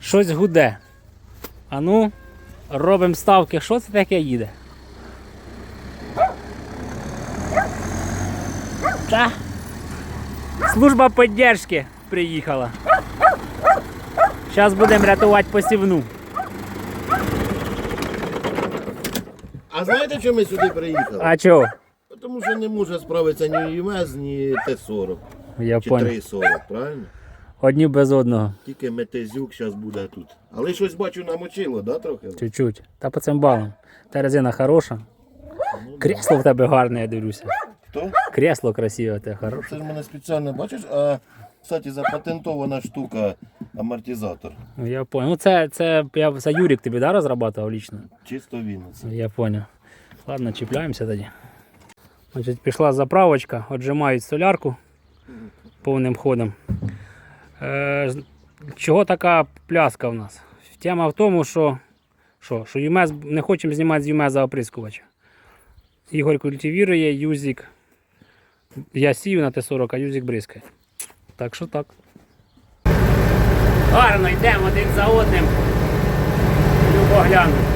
Щось гуде. А ну, робимо ставки. Що це таке їде? Та. Служба підтримки приїхала. Зараз будемо рятувати посівну. А знаєте, чому ми сюди приїхали? А чого? Тому що не може справитися ні ЮМЕЗ, ні Т-40 Я чи понял. 3,40, правильно? Одні без одного. Тільки метезюк зараз буде тут. Але щось бачу намочило, да, трохи? Чуть-чуть. Та по цим балам. Та резина хороша. Кресло в тебе гарне, я дивлюся. Хто? Кресло красиве, те хороше. Це ж мене спеціально бачиш, а кстати, запатентована штука амортизатор. Ну, Я понял. Ну це, це, я, це Юрік тобі да, розрабатував лічно? Чисто він. це. Я понял. Ладно, чіпляємося тоді. Значить, пішла заправочка, отжимають солярку повним ходом. Е, чого така пляска в нас? Тема в тому, що, що, що ЮМЕЗ, не хочемо знімати з ЮМЕЗа оприскувача. Ігор культивірує, Юзік. Я сію на Т-40, а Юзік бризкає. Так що так. Гарно йдемо один за одним. Любо глянути.